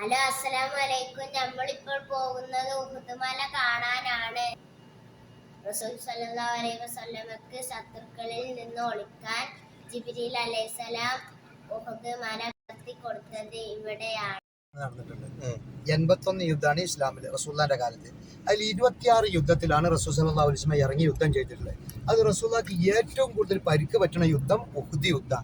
Hello അലൈക്കും നമ്മളിപ്പോൾ പോകുന്നത് ഉഹുദ് മല കാണാനാണ്. റസൂൽ സല്ലല്ലാഹു അലൈഹി വസല്ലമക്ക് ശത്രുക്കളിൽ നിന്ന് ഒളിക്കാൻ ജിബ്രീൽ അലൈഹിസ്സലാം ഉഹുദ് മല കത്തി കൊടുത്തത് ഇവിടെയാണ്. നടന്നിട്ടുണ്ട്. എൺപത്തൊന്ന് യുദ്ധമാണ് ഇസ്ലാമിൽ റസൂല്ലാന്റെ കാലത്ത്. അതിൽ ഇരുപത്തിയാറ് യുദ്ധത്തിലാണ് റസൂൽ സല്ലല്ലാഹു അലിസ്മ ഇറങ്ങി യുദ്ധം ചെയ്തിട്ടുള്ളത്. അത് റസൂല്ലാക്ക് ഏറ്റവും കൂടുതൽ പരിക്ക് പറ്റുന്ന യുദ്ധം ഉഹുദി യുദ്ധ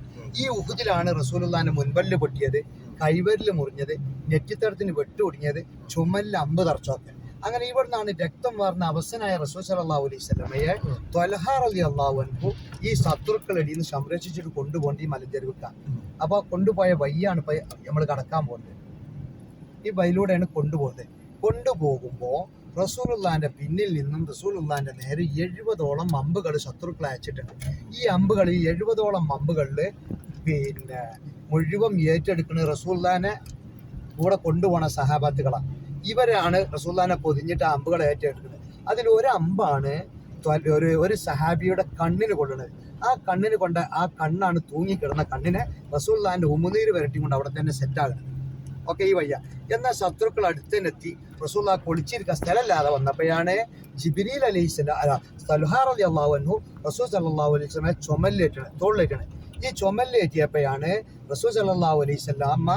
ഈ ഉഹുദിലാണ് റസൂലുല്ലാന്റെ മുൻപല്ല് പൊട്ടിയത് കൈവരിൽ മുറിഞ്ഞത് നെറ്റിത്തടത്തിന് വെട്ടുപൊടിഞ്ഞത് ചുമലിൽ അമ്പ് തറച്ചൊക്കെ. അങ്ങനെ ഇവിടുന്നാണ് രക്തം വാർന്ന അവസനായ റസൂൽ സല്ലല്ലാഹു അലൈഹി സ്വലമയെ ത്വൽഹാർ അലി അള്ളാഹു ഈ ശത്രുക്കളിൽ നിന്ന് സംരക്ഷിച്ചിട്ട് കൊണ്ടുപോകേണ്ട ഈ മലഞ്ചെരുവിക്ക അപ്പൊ കൊണ്ടുപോയ വയ്യാണ് നമ്മൾ കടക്കാൻ പോകുന്നത്. ഈ വയലൂടെയാണ് കൊണ്ടുപോകുന്നത്. കൊണ്ടുപോകുമ്പോൾ റസൂലുള്ളാന്റെ പിന്നിൽ നിന്നും റസൂലുള്ളാന്റെ നേരെ എഴുപതോളം അമ്പുകൾ ശത്രുക്കൾ അയച്ചിട്ടുണ്ട്. ഈ അമ്പുകൾ ഈ എഴുപതോളം അമ്പുകളിൽ പിന്നെ മുഴുവൻ ഏറ്റെടുക്കുന്ന റസൂല്ലാനെ കൂടെ കൊണ്ടുപോണ സഹാബാത്തുകളാണ് ഇവരാണ് റസൂല്ലാനെ പൊതിഞ്ഞിട്ട് അമ്പുകൾ ഏറ്റെടുക്കുന്നത്. അതിൽ ഒരു അമ്പാണ് ഒരു ഒരു സഹാബിയുടെ കണ്ണിന് കൊള്ളുന്നത് ആ കണ്ണിന് കൊണ്ട് ആ കണ്ണാണ് തൂങ്ങിക്കിടന്ന കണ്ണിനെ റസൂല്ലാന്റെ ഉമുനീര് വരട്ടി കൊണ്ട് അവിടെ തന്നെ സെറ്റാകുന്നത് ഓക്കെ ഈ വയ്യ എന്നാൽ ശത്രുക്കൾ അടുത്തിനെത്തി റസൂല്ല കൊളിച്ചിരിക്കാൻ സ്ഥലമില്ലാതെ വന്നപ്പോഴാണ് ജിബിരിൽ അലൈഹി സ്വലാം അല്ല സലുഹാർ അലി അള്ളാഹു അൻഹു റസൂൽ സല്ലാഹു അലൈഹി സ്വലാമെ ചുമലിലേറ്റണ് തോളിലേറ്റണ്. ഈ ചുമലിലേറ്റിയപ്പോഴാണ് റസൂൽ സല്ലാഹു അലൈഹി സ്വലാമ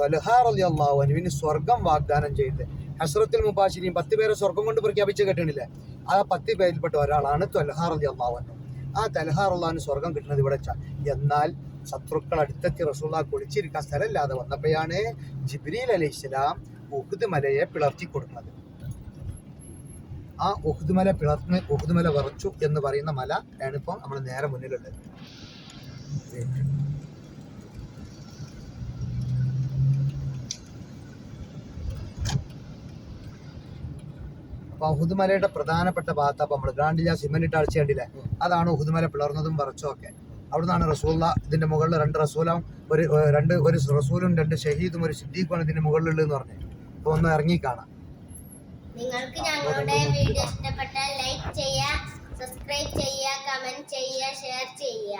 തൊലഹാർ അലി അള്ളാഹുനുവിന് സ്വർഗം വാഗ്ദാനം ചെയ്തത്. ഹസ്രത്തിൽ മുബാശിനിയും പത്ത് പേരെ സ്വർഗം കൊണ്ട് പ്രഖ്യാപിച്ച് കേട്ടിട്ടില്ലേ? ആ പത്ത് പേരിൽപ്പെട്ട ഒരാളാണ് തൊലഹാർ അലി ആ തലഹാർ അള്ളാഹുന് സ്വർഗം കിട്ടുന്നത് ഇവിടെ എന്നാൽ ശത്രുക്കൾ അടുത്തെത്തി റസൂള കുളിച്ചിരിക്കാൻ സ്ഥലമില്ലാതെ വന്നപ്പോഴാണ് ജിബ്രീൽ അലൈഹി ഇസ്ലാം ഉഹുദ് മലയെ പിളർത്തി കൊടുക്കുന്നത് ആ ഉഹുദ് മല പിളർന്ന് ഉഹുദ് മല വിറച്ചു എന്ന് പറയുന്ന മല ആണ് ഇപ്പം നമ്മൾ നേരെ മുന്നിലുള്ളത്. അപ്പൊ ഉഹുദ് മലയുടെ പ്രധാനപ്പെട്ട ഭാഗത്ത് അപ്പൊ നമ്മൾ ഗ്രാൻഡില്ല സിമെന്റ് ഇട്ട് അടിച്ചു കണ്ടില്ലേ? അതാണ് ഉഹുദ് മല പിളർന്നതും വിറച്ചും ഒക്കെ. അവിടുന്നാണ് റസൂല ഇതിന്റെ മുകളിൽ രണ്ട് റസൂലും ഒരു രണ്ട് ഒരു റസൂലും രണ്ട് ഷഹീദും ഒരു സിദ്ദീഖുമാണ് ഇതിന്റെ മുകളിലുള്ളതെന്ന് പറഞ്ഞു. അപ്പൊ ഒന്ന് ഇറങ്ങി കാണാം. നിങ്ങൾക്ക് ഞങ്ങളുടെ വീഡിയോ ഇഷ്ടപ്പെട്ടാൽ ലൈക്ക് ചെയ്യുക സബ്സ്ക്രൈബ് ചെയ്യുക കമന്റ് ചെയ്യുക ഷെയർ ചെയ്യുക.